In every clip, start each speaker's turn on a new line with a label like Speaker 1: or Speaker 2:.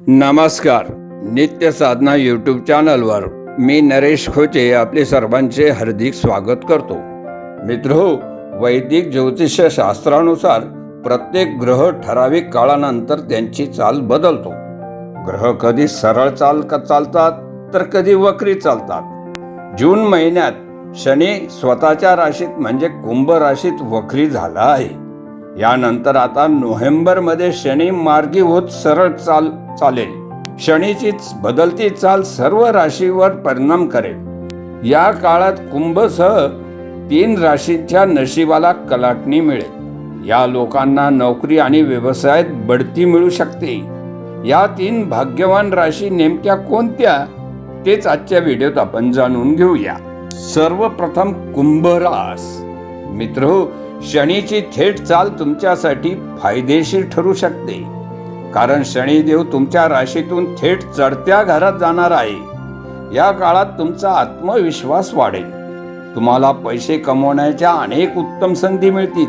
Speaker 1: नमस्कार नित्य साधना यूट्यूब चॅनलवर मी नरेश खोचे आपले सर्वांचे हार्दिक स्वागत करतो. मित्र वैदिक ज्योतिष शास्त्रानुसार प्रत्येक ग्रह ठराविक काळानंतर त्यांची चाल बदलतो. ग्रह कधी सरळ चाल चालतात तर कधी वक्री चालतात. जून महिन्यात शनी स्वतःच्या राशीत म्हणजे कुंभ राशीत वक्री झाला आहे. यानंतर आता नोव्हेंबरमध्ये शनी मार्गी होत सरळ चाल चालेल. शनीची बदलती चाल सर्व राशीवर परिणाम करेल. या काळात कुंभसह तीन राशींच्या नशिबाला कलाटणी मिळेल. या लोकांना नोकरी आणि व्यवसायात बढती मिळू शकते. या तीन भाग्यवान राशी नेमक्या कोणत्या? तेच आजच्या व्हिडिओत आपण जाणून घेऊया. सर्वप्रथम कुंभ रास. मित्र शनीची थेट चाल तुमच्यासाठी फायदेशीर ठरू शकते. कारण शनिदेव तुमच्या राशीतून थेट चढत्या घरात जाणार आहे. या काळात तुमचा आत्मविश्वास वाढेल. तुम्हाला पैसे कमवण्याच्या अनेक उत्तम संधी मिळतील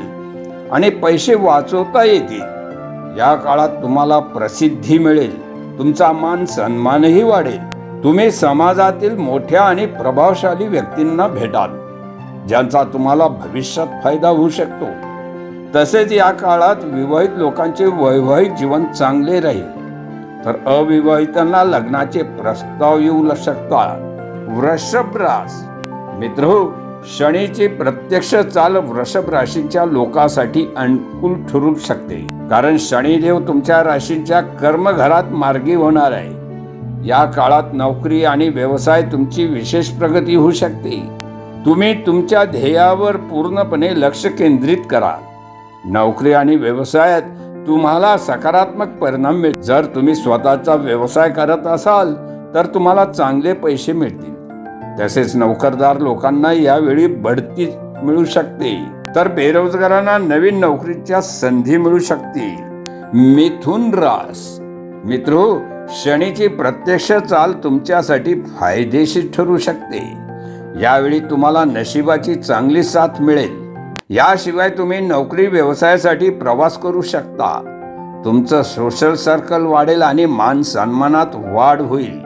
Speaker 1: आणि पैसे वाचवता येतील. या काळात तुम्हाला प्रसिद्धी मिळेल. तुमचा मान सन्मानही वाढेल. तुम्ही समाजातील मोठ्या आणि प्रभावशाली व्यक्तींना भेटाल. ज्यांचा तुम्हाला भविष्यात फायदा होऊ शकतो. तसेच या काळात विवाहित लोकांचे वैवाहिक जीवन चांगले राहील. तर अविवाहितांना लग्नाचे प्रस्ताव येऊ शकतात वृषभ रास मित्र शनीची प्रत्यक्ष चाल वृषभ राशीच्या लोकांसाठी अनुकूल ठरू शकते. कारण शनिदेव तुमच्या राशीच्या कर्मघरात मार्गी होणार आहे. या काळात नोकरी आणि व्यवसाय तुमची विशेष प्रगती होऊ शकते. तुम्ही तुमच्या ध्येयावर पूर्णपणे लक्ष केंद्रित करा. नोकरी आणि व्यवसायात तुम्हाला सकारात्मक परिणाम मिळेल जर तुम्ही स्वतःचा व्यवसाय करत असाल तर तुम्हाला चांगले पैसे मिळतील. तसेच नोकरदार लोकांना यावेळी बढती मिळू शकते. तर बेरोजगारांना नवीन नोकरीच्या संधी मिळू शकतील. मिथुन रास. मित्रो शनीची प्रत्यक्ष चाल तुमच्यासाठी फायदेशीर ठरू शकते. यावेळी तुम्हाला नशिबाची चांगली साथ मिळेल. याशिवाय तुम्ही नोकरी व्यवसायासाठी प्रवास करू शकता. तुमचं सोशल सर्कल वाढेल आणि मान सन्मानात वाढ होईल.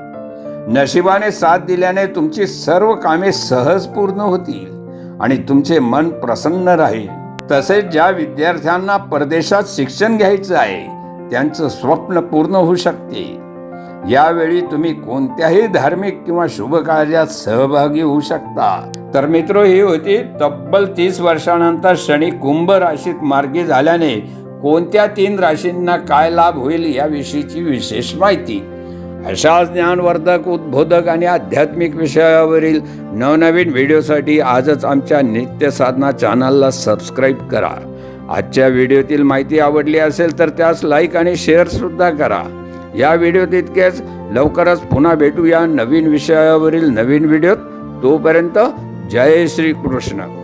Speaker 1: नशिबाने साथ दिल्याने तुमची सर्व कामे सहज पूर्ण होतील आणि तुमचे मन प्रसन्न राहील. तसेच ज्या विद्यार्थ्यांना परदेशात शिक्षण घ्यायचं आहे त्यांचं स्वप्न पूर्ण होऊ शकते. यावेळी तुम्ही कोणत्याही धार्मिक किंवा शुभ कार्यात सहभागी होऊ शकता. तर मित्र ही होती तब्बल तीस वर्षानंतर शनी कुंभ राशीत मार्गी झाल्याने कोणत्या तीन राशींना काय लाभ होईल याविषयीची विशेष माहिती. अशाच ज्ञानवर्धक उद्बोधक आणि आध्यात्मिक विषयावरील नवनवीन व्हिडिओसाठी आजच आमच्या नित्य साधना चॅनलला सबस्क्राईब करा. आजच्या व्हिडिओतील माहिती आवडली असेल तर त्यास लाईक आणि शेअरसुद्धा करा. या व्हिडिओत इतकेच. लवकरच पुन्हा भेटूया नवीन विषयावरील नवीन व्हिडिओत. तोपर्यंत जय श्री कृष्ण